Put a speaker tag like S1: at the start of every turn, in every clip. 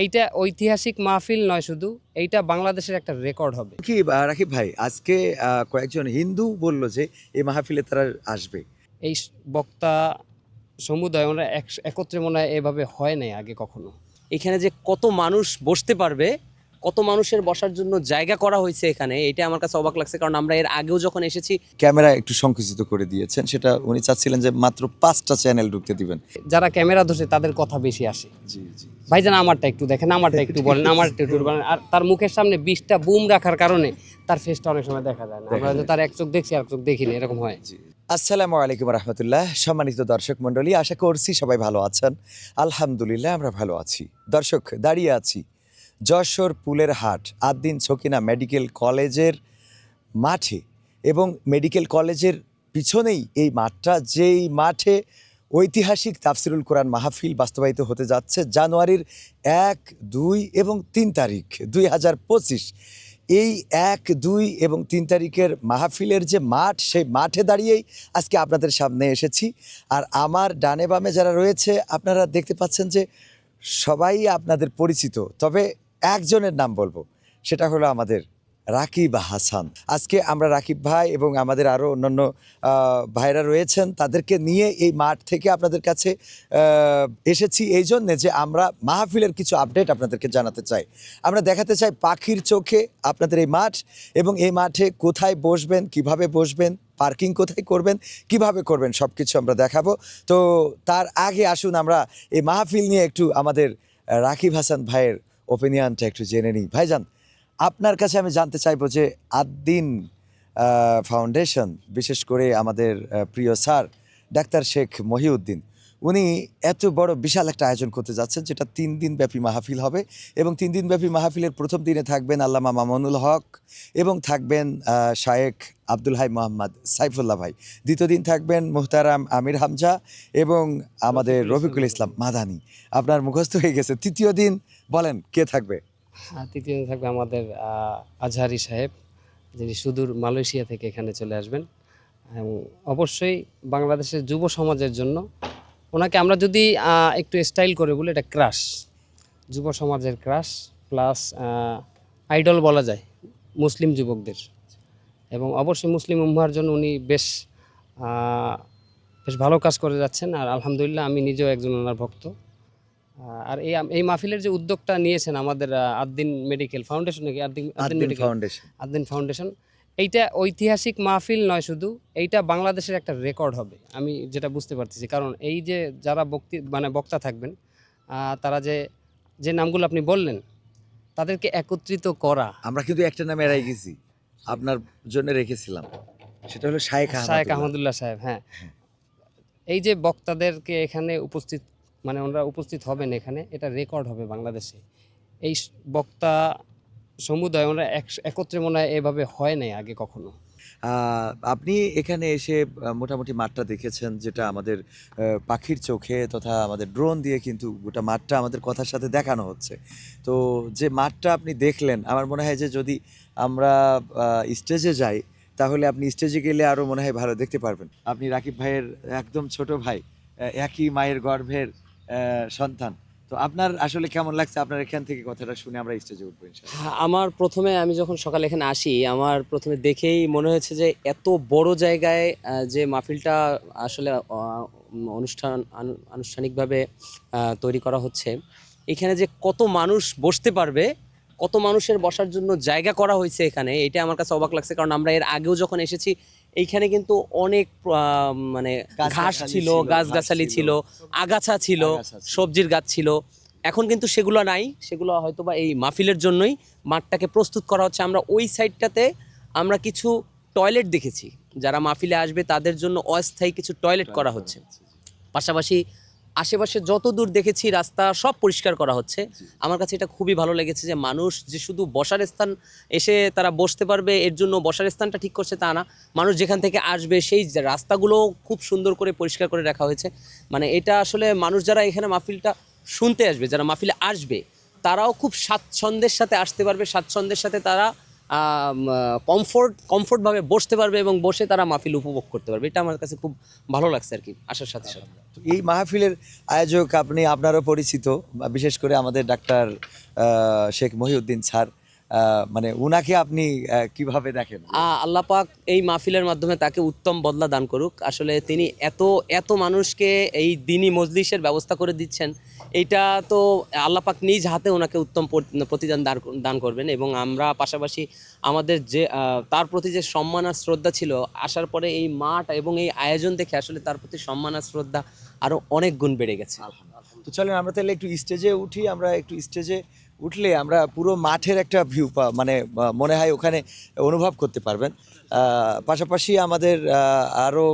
S1: এইটা ঐতিহাসিক মাহফিল নয় শুধু এইটা বাংলাদেশের একটা রেকর্ড হবে।
S2: কি রাখি রাকিব ভাই আজকে কয়েকজন হিন্দু বলল যে এই মাহফিলে তারা আসবে।
S1: এই বক্তা সমুদায় আমরা এক- একত্রে মনে হয় এভাবে হয় নাই আগে কখনো।
S3: এখানে যে কত মানুষ বসতে পারবে কত মানুষের বসার জন্য জায়গা করা হয়েছে এখানে এটা আমার কাছে অবাক লাগছে কারণ আমরা এর আগেও যখন এসেছি
S2: ক্যামেরা একটু সংকুচিত করে দিয়েছেন সেটা উনি চাচ্ছিলেন যে মাত্র পাঁচটা চ্যানেল ঢুকতে দিবেন।
S1: যারা ক্যামেরা ধরছে তাদের কথা বেশি আসে।
S2: জি জি।
S1: ভাইজান আমারটা একটু দেখেন আমারটা একটু বলেন আমারটা একটু বলেন। আর তার মুখের সামনে বিশটা বুম রাখার কারণে তার ফেসটা অনেক সময় দেখা যায় না। আমরা হয়তো তার এক চোখ দেখছি আর চোখ দেখিনি এরকম হয়।
S2: আসসালামু আলাইকুম রহমতুল্লাহ সম্মানিত দর্শক মণ্ডলী আশা করছি সবাই ভালো আছেন। আলহামদুলিল্লাহ আমরা ভালো আছি। দর্শক দাঁড়িয়ে আছি। যশোর পুলের হাট আদ্দিন ছকিনা মেডিকেল কলেজের মাঠে এবং মেডিকেল কলেজের পিছনেই এই মাঠটা, যেই মাঠে ঐতিহাসিক তাফসিরুল কোরআন মাহফিল বাস্তবায়িত হতে যাচ্ছে জানুয়ারির এক, দুই এবং তিন তারিখ, দুই হাজার পঁচিশ। এই এক, দুই এবং তিন তারিখের মাহফিলের যে মাঠ, সেই মাঠে দাঁড়িয়েই আজকে আপনাদের সামনে এসেছি। আর আমার ডানে বামে যারা রয়েছে, আপনারা দেখতে পাচ্ছেন যে সবাই আপনাদের পরিচিত। তবে একজনের নাম বলব, সেটা হলো আমাদের রাকিব হাসান। আজকে আমরা রাকিব ভাই এবং আমাদের আরও অন্যান্য ভাইরা রয়েছেন, তাদেরকে নিয়ে এই মাঠ থেকে আপনাদের কাছে এসেছি এই জন্যে যে আমরা মাহফিলের কিছু আপডেট আপনাদেরকে জানাতে চাই। আমরা দেখাতে চাই পাখির চোখে আপনাদের এই মাঠ এবং এই মাঠে কোথায় বসবেন, কীভাবে বসবেন, পার্কিং কোথায় করবেন, কীভাবে করবেন সব কিছু আমরা দেখাবো। তো তার আগে আসুন আমরা এই মাহফিল নিয়ে একটু আমাদের রাকিব হাসান ভাইয়ের ওপিনিয়নটা একটু জেনে নিই। ভাইজান, আপনার কাছে আমি জানতে চাইব যে আদ্দিন ফাউন্ডেশন বিশেষ করে আমাদের প্রিয় স্যার, ডাক্তার শেখ মহিউদ্দিন উনি এত বড় বিশাল একটা আয়োজন করতে যাচ্ছেন, যেটা তিন দিন ব্যাপী মাহফিল হবে এবং তিন দিন ব্যাপী মাহফিলের প্রথম দিনে থাকবেন আল্লামা মামুনুল হক এবং থাকবেন শায়েখ আব্দুল হাই মোহাম্মদ সাইফুল্লাহ ভাই। দ্বিতীয় দিন থাকবেন মুহতারাম আমির হামজা এবং আমাদের রফিকুল ইসলাম মাদানি। আপনার মুখস্থ হয়ে গেছে। তৃতীয় দিন বলেন, কে থাকবে?
S1: আর তৃতীয় দিন থাকবে আমাদের আজহারি সাহেব, যিনি সুদূর মালয়েশিয়া থেকে এখানে চলে আসবেন। এবং অবশ্যই বাংলাদেশের যুব সমাজের জন্য ওনাকে আমরা যদি একটু স্টাইল করে বলি এটা ক্রাশ যুব সমাজের ক্রাশ প্লাস আইডল বলা যায় মুসলিম যুবকদের। এবং অবশ্যই মুসলিম উম্মার জন্য উনি বেশ বেশ ভালো কাজ করে যাচ্ছেন। আর আলহামদুলিল্লাহ আমি নিজেও একজন ওনার ভক্ত। আর এই এই মাহফিলের যে উদ্যোগটা নিয়েছেন আমাদের আদ্দিন মেডিকেল ফাউন্ডেশন নাকি? আদ্দিন আদ্দিন
S2: ফাউন্ডেশন
S1: আদ্দিন ফাউন্ডেশন এইটা ঐতিহাসিক মাহফিল নয় শুধু এইটা বাংলাদেশের একটা রেকর্ড হবে। আমি যেটা বুঝতে পারতেছি কারণ এই যে যারা বক্তি মানে বক্তা থাকবেন তারা যে যে নামগুলো আপনি বললেন তাদেরকে একত্রিত করা।
S2: আমরা কিন্তু একটা নামে এড়াই গেছি আপনার জন্য রেখেছিলাম। সেটা হলো শায়েখ
S1: শায়েখ
S2: আহমদুল্লাহ।
S1: আহমদুল্লাহ সাহেব হ্যাঁ। এই যে বক্তাদেরকে এখানে উপস্থিত মানে ওনারা উপস্থিত হবেন এখানে এটা রেকর্ড হবে বাংলাদেশে। এই বক্তা সমুদায় এক- একত্রে মনে হয় এভাবে হয় নাই আগে কখনো।
S2: আপনি এখানে এসে মোটামুটি মাঠটা দেখেছেন, যেটা আমাদের পাখির চোখে তথা আমাদের ড্রোন দিয়ে কিন্তু গোটা মাঠটা আমাদের কথার সাথে দেখানো হচ্ছে। তো যে মাঠটা আপনি দেখলেন, আমার মনে হয় যে যদি আমরা স্টেজে যাই, তাহলে আপনি স্টেজে গেলে আরও মনে হয় ভালো দেখতে পারবেন। আপনি রাকিব ভাইয়ের একদম ছোট ভাই একই মায়ের গর্ভের সন্তান। তো আপনার আসলে কেমন লাগছে? আপনার এখান থেকে কথাটা শুনে আমরা স্টেজে উঠবো
S3: হ্যাঁ, আমার প্রথমে আমি যখন সকালে এখানে আসি আমার প্রথমে দেখেই মনে হয়েছে যে এত বড় জায়গায় যে মাহফিলটা আসলে অনুষ্ঠান আনুষ্ঠানিকভাবে তৈরি করা হচ্ছে। এখানে যে কত মানুষ বসতে পারবে কত মানুষের বসার জন্য জায়গা করা হয়েছে এখানে এটা আমার কাছে অবাক লাগছে। কারণ আমরা এর আগেও যখন এসেছি এইখানে কিন্তু অনেক মানে ঘাস ছিল
S2: ছিল,
S3: গাছগাছালি ছিল আগাছা ছিল
S2: আগাছা ছিল।
S3: সবজির গাছ ছিল। এখন কিন্তু সেগুলো নাই সেগুলো হয়তো বা এই মাহফিলের জন্যই মাঠটাকে প্রস্তুত করা হচ্ছে। আমরা ওই সাইডটাতে আমরা কিছু টয়লেট দেখেছি। যারা মাহফিলে আসবে তাদের জন্য অস্থায়ী কিছু টয়লেট করা হচ্ছে। পাশাপাশি আশেপাশে যত দূর দেখেছি রাস্তা সব পরিষ্কার করা হচ্ছে। আমার কাছে এটা খুবই ভালো লেগেছে যে মানুষ যে শুধু বসার স্থান এসে তারা বসতে পারবে এর জন্য বসার স্থানটা ঠিক করছে তা না। মানুষ যেখান থেকে আসবে সেই রাস্তাগুলো খুব সুন্দর করে পরিষ্কার করে রাখা হয়েছে। মানে এটা আসলে মানুষ যারা এখানে মাহফিলটা শুনতে আসবে যারা মাহফিলে আসবে তারাও খুব স্বাচ্ছন্দ্যের সাথে আসতে পারবে। স্বাচ্ছন্দ্যের সাথে তারা কমফোর্ট কমফোর্টভাবে বসতে পারবে এবং বসে তারা মাহফিল উপভোগ করতে পারবে। এটা আমার কাছে খুব ভালো লাগছে আর কি আসার সাথে সাথে।
S2: এই মাহফিলের আয়োজক আপনি আপনারও পরিচিত বা বিশেষ করে আমাদের ডাক্তার শেখ মহিউদ্দিন স্যার মানে উনাকে আপনি কীভাবে দেখেন?
S3: আল্লাহ পাক এই মাহফিলের মাধ্যমে তাকে উত্তম বদলা দান করুক। আসলে তিনি এত এত মানুষকে এই দিনই মজলিসের ব্যবস্থা করে দিচ্ছেন এইটা তো আল্লাপাক নিজ হাতে ওনাকে উত্তম প্রতিদান দান দান করবেন এবং আমরা পাশাপাশি আমাদের যে তার প্রতি যে সম্মান আর শ্রদ্ধা ছিল, আসার পরে এই মাঠ এবং এই আয়োজন দেখে আসলে তার প্রতি সম্মান আর শ্রদ্ধা আরও অনেক গুণ বেড়ে গেছে।
S2: তো চলেন আমরা তাহলে একটু স্টেজে উঠি, আমরা একটু স্টেজে উঠলে আমরা পুরো মাঠের একটা ভিউ পা মানে মনে হয় ওখানে অনুভব করতে পারবেন। পাশাপাশি আমাদের আরও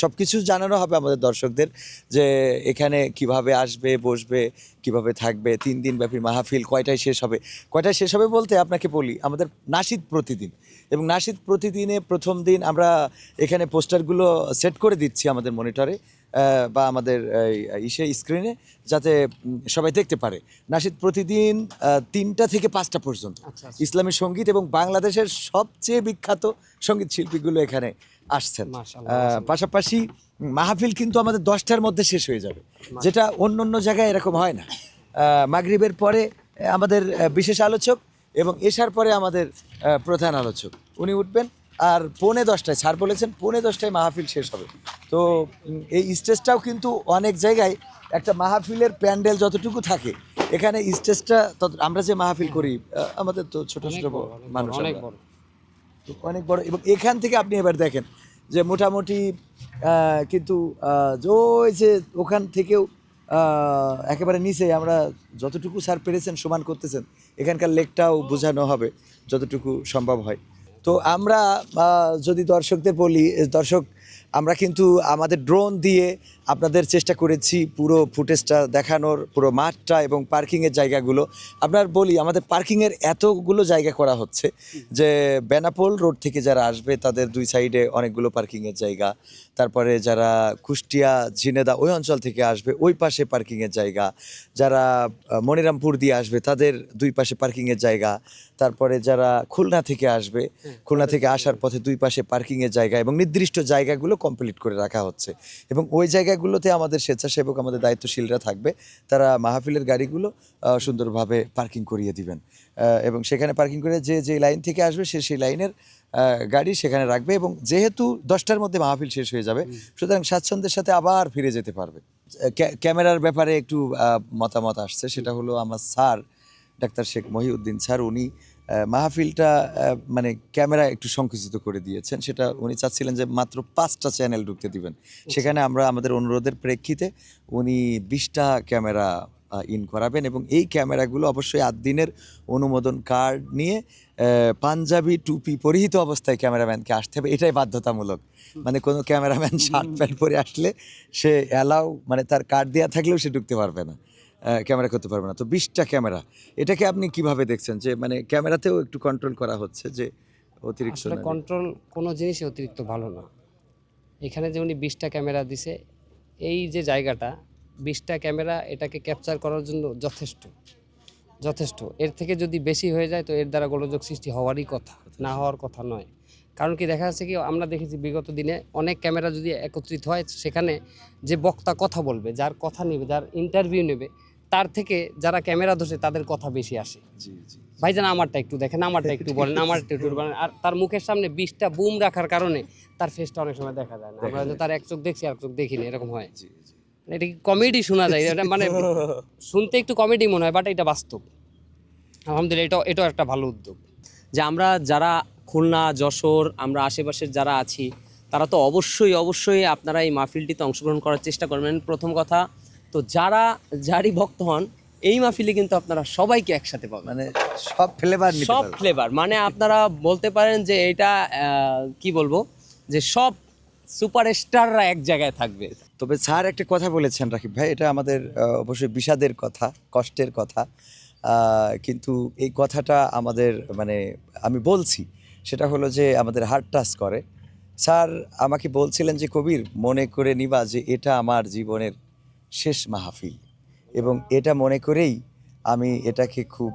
S2: সব কিছু জানানো হবে আমাদের দর্শকদের যে এখানে কীভাবে আসবে, বসবে কীভাবে থাকবে তিন দিন ব্যাপী মাহফিল কয়টায় শেষ হবে? কয়টায় শেষ হবে বলতে আপনাকে বলি আমাদের নাসিদ প্রতিদিন। এবং নাসিদ প্রতিদিনে প্রথম দিন আমরা এখানে পোস্টারগুলো সেট করে দিচ্ছি আমাদের মনিটরে বা আমাদের ইসে স্ক্রিনে যাতে সবাই দেখতে পারে। নাসিদ প্রতিদিন তিনটা থেকে পাঁচটা পর্যন্ত।
S1: আচ্ছা।
S2: ইসলামী সংগীত এবং বাংলাদেশের সবচেয়ে বিখ্যাত সংগীত শিল্পীগুলো এখানে আসছেন। পাশাপাশি মাহফিল কিন্তু আমাদের দশটার মধ্যে শেষ হয়ে যাবে। যেটা অন্য অন্য জায়গায় এরকম হয় না। মাগরিবের পরে আমাদের বিশেষ আলোচক এবং এসার পরে আমাদের প্রধান আলোচক। উনি উঠবেন আর পৌনে দশটায় স্যার বলেছেন পৌনে দশটায় মাহফিল শেষ হবে। তো এই স্টেজটাও কিন্তু অনেক জায়গায় একটা মাহফিলের প্যান্ডেল যতটুকু থাকে এখানে স্টেজটা তত আমরা যে মাহফিল করি আমাদের তো ছোট ছোট মানুষ
S1: অনেক বড়।
S2: তো অনেক বড় এবং এখান থেকে আপনি এবার দেখেন যে মোটামুটি কিন্তু ওই যে ওখান থেকেও একেবারে নিচে আমরা যতটুকু স্যার পেরেছেন সমান করতেছেন, এখানকার লেকটাও বোঝানো হবে যতটুকু সম্ভব হয়। তো আমরা যদি দর্শকদের বলি দর্শক, আমরা কিন্তু আমাদের ড্রোন দিয়ে আপনাদের চেষ্টা করেছি পুরো ফুটেজটা দেখানোর পুরো মাঠটা এবং পার্কিংয়ের জায়গাগুলো। আপনার বলি আমাদের পার্কিংয়ের এতগুলো জায়গা করা হচ্ছে যে বেনাপোল রোড থেকে যারা আসবে তাদের দুই সাইডে অনেকগুলো পার্কিংয়ের জায়গা। তারপরে যারা কুষ্টিয়া ঝিনেদা ওই অঞ্চল থেকে আসবে ওই পাশে পার্কিংয়ের জায়গা। যারা মনিরামপুর দিয়ে আসবে তাদের দুই পাশে পার্কিংয়ের জায়গা। তারপরে যারা খুলনা থেকে আসবে খুলনা থেকে আসার পথে দুই পাশে পার্কিংয়ের জায়গা এবং নির্দিষ্ট জায়গাগুলো কমপ্লিট করে রাখা হচ্ছে। এবং ওই জায়গাগুলোতে আমাদের স্বেচ্ছাসেবক আমাদের দায়িত্বশীলরা থাকবে। তারা মাহফিলের গাড়িগুলো সুন্দরভাবে পার্কিং করিয়ে দিবেন। এবং সেখানে পার্কিং করে যে যে লাইন থেকে আসবে সে সেই লাইনের গাড়ি সেখানে রাখবে এবং যেহেতু দশটার মধ্যে মাহফিল শেষ হয়ে যাবে সুতরাং স্বাচ্ছন্দ্যের সাথে আবার ফিরে যেতে পারবে। ক্যামেরার ব্যাপারে একটু মতামত আসছে। সেটা হলো আমার sir doctor Sheikh Mohiuddin sir উনি মাহফিলটা মানে ক্যামেরা একটু সংকুচিত করে দিয়েছেন। সেটা উনি চাচ্ছিলেন যে মাত্র পাঁচটা চ্যানেল ঢুকতে দিবেন। সেখানে আমরা আমাদের অনুরোধের প্রেক্ষিতে উনি বিশটা ক্যামেরা ইন করাবেন এবং এই ক্যামেরাগুলো অবশ্যই আট দিনের অনুমোদন কার্ড নিয়ে পাঞ্জাবি টুপি পরিহিত অবস্থায় ক্যামেরাম্যানকে আসতে হবে। এটাই বাধ্যতামূলক। মানে কোনো ক্যামেরাম্যান শার্ট প্যান্ট পরে আসলে সে অ্যালাউ মানে তার কার্ড দেওয়া থাকলেও সে ঢুকতে পারবে না। ক্যামেরা করতে পারবে না। তো বিশটা ক্যামেরা। এটাকে আপনি কীভাবে দেখছেন? যে মানে ক্যামেরাতেও একটু কন্ট্রোল করা হচ্ছে যে অতিরিক্ত
S1: কন্ট্রোল কোনো জিনিসই অতিরিক্ত ভালো না। এখানে যে উনি বিশটা ক্যামেরা দিছে এই যে জায়গাটা বিশটা ক্যামেরা এটাকে ক্যাপচার করার জন্য যথেষ্ট। যথেষ্ট। এর থেকে যদি বেশি হয়ে যায় তো এর দ্বারা গোলযোগ সৃষ্টি হওয়ারই কথা না হওয়ার কথা নয়। কারণ কি দেখা যাচ্ছে কি আমরা দেখেছি বিগত দিনে অনেক ক্যামেরা যদি একত্রিত হয় সেখানে যে বক্তা কথা বলবে যার কথা নেবে যার ইন্টারভিউ নেবে তার থেকে যারা ক্যামেরা ধরছে তাদের কথা বেশি আসে। ভাইজান আমারটা একটু দেখেন আমারটা একটু বলেন আমারটা একটু বলেন। আর তার মুখের সামনে বিশটা বুম রাখার কারণে তার ফেসটা অনেক সময় দেখা যায় না। আমরা তার এক চোখ দেখছি আর এক চোখ দেখিনি এরকম হয়।
S2: জি
S1: এটা কি কমেডি শোনা যায়? এটা মানে শুনতে একটু কমেডি মনে হয় বাট এটা বাস্তব। আলহামদুলিল্লাহ এটা এটাও একটা ভালো উদ্যোগ।
S3: যে আমরা যারা খুলনা যশোর আমরা আশেপাশের যারা আছি তারা তো অবশ্যই অবশ্যই আপনারা এই মাহফিলটিতে অংশগ্রহণ করার চেষ্টা করবেন। প্রথম কথা তো যারা যারই ভক্ত হন এই মাহফিলে কিন্তু আপনারা সবাইকে একসাথে পাবেন।
S2: মানে সব ফ্লেভার
S3: সব ফ্লেভার মানে আপনারা বলতে পারেন যে এটা কি বলব? যে সব সুপারস্টাররা এক জায়গায় থাকবে।
S2: তবে স্যার একটা কথা বলেছেন রাকিব ভাই এটা আমাদের অবশ্যই বিষাদের কথা কষ্টের কথা। কিন্তু এই কথাটা আমাদের মানে আমি বলছি সেটা হলো যে আমাদের হার্ট টাচ করে। স্যার আমাকে বলছিলেন যে কবির মনে করে নিবা যে এটা আমার জীবনের শেষ মাহফিল। এবং এটা মনে করেই আমি এটাকে খুব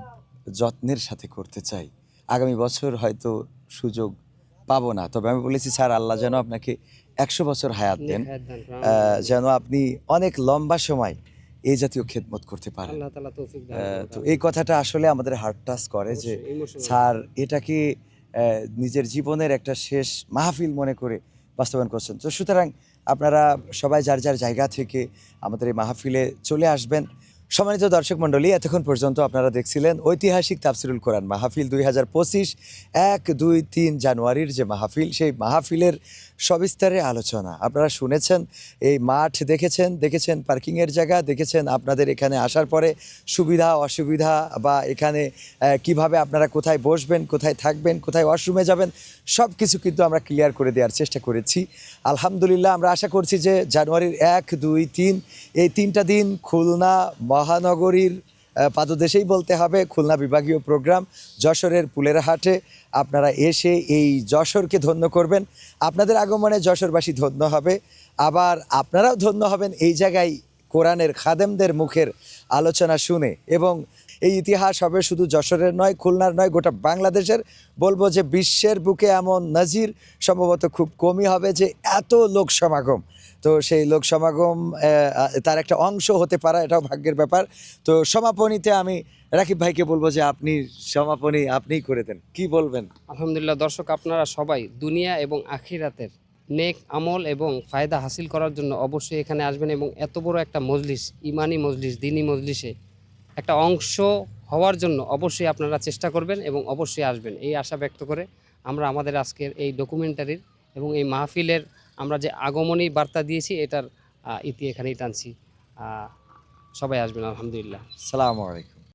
S2: যত্নের সাথে করতে চাই। আগামী বছর হয়তো সুযোগ পাবো না। তবে আমি বলেছি স্যার আল্লাহ যেন আপনাকে একশো বছর হায়াত দেন। যেন আপনি অনেক লম্বা সময় এই জাতীয় খেদমত করতে পারেন। তো এই কথাটা আসলে আমাদের হার্ট টাচ করে যে স্যার এটাকে নিজের জীবনের একটা শেষ মাহফিল মনে করে বাস্তবায়ন করছেন। তো সুতরাং আপনারা সবাই যার যার জায়গা থেকে আমাদের এই মাহফিলে চলে আসবেন। সম্মানিত দর্শক মণ্ডলী, এতক্ষণ পর্যন্ত আপনারা দেখছিলেন ঐতিহাসিক তাফসিরুল কোরআন মাহফিল দুই হাজার পঁচিশ, এক, দুই, তিন জানুয়ারির যে মাহফিল, সেই মাহফিলের সবিস্তারে আলোচনা। আপনারা শুনেছেন, এই মাঠ দেখেছেন দেখেছেন পার্কিংয়ের জায়গা, দেখেছেন আপনাদের এখানে আসার পরে সুবিধা, অসুবিধা বা এখানে কীভাবে আপনারা কোথায় বসবেন, কোথায় থাকবেন, কোথায় ওয়াশরুমে যাবেন সব কিছু কিন্তু আমরা ক্লিয়ার করে দেওয়ার চেষ্টা করেছি। আলহামদুলিল্লাহ, আমরা আশা করছি যে জানুয়ারির এক, দুই, তিন, এই তিনটা দিন খুলনা মহানগরীর পাদদেশেই বলতে হবে, খুলনা বিভাগীয় প্রোগ্রাম, যশোরের পুলের হাটে আপনারা এসে এই যশোরকে ধন্য করবেন। আপনাদের আগমনে যশোরবাসী ধন্য হবে। আবার আপনারাও ধন্য হবেন এই জায়গায় কোরআনের খাদেমদের মুখের আলোচনা শুনে এবং এই ইতিহাস হবে শুধু যশোরের নয়, খুলনার নয়, গোটা বাংলাদেশের। বলব যে বিশ্বের বুকে এমন নজির সম্ভবত খুব কমই হবে যে এত লোক সমাগম। তো সেই লোক সমাগম তার একটা অংশ হতে পারা, এটাও ভাগ্যের ব্যাপার। তো সমাপনীতে আমি রাকিব ভাইকে বলব যে আপনি সমাপনী আপনিই করে দেন। কি বলবেন?
S1: আলহামদুলিল্লাহ, দর্শক আপনারা সবাই দুনিয়া এবং আখিরাতের নেক আমল এবং ফায়দা হাসিল করার জন্য অবশ্যই এখানে আসবেন এবং এত বড় একটা মজলিস, ইমানি মজলিস, দিনী মজলিসে একটা অংশ হওয়ার জন্য অবশ্যই আপনারা চেষ্টা করবেন এবং অবশ্যই আসবেন। এই আশা ব্যক্ত করে আমরা আমাদের আজকের এই ডকুমেন্টারির এবং এই মাহফিলের আমরা যে আগমনী বার্তা দিয়েছি, এটার ইতি এখানেই টানছি। সবাই আসবেন, আলহামদুলিল্লাহ।
S2: সালামু আলাইকুম।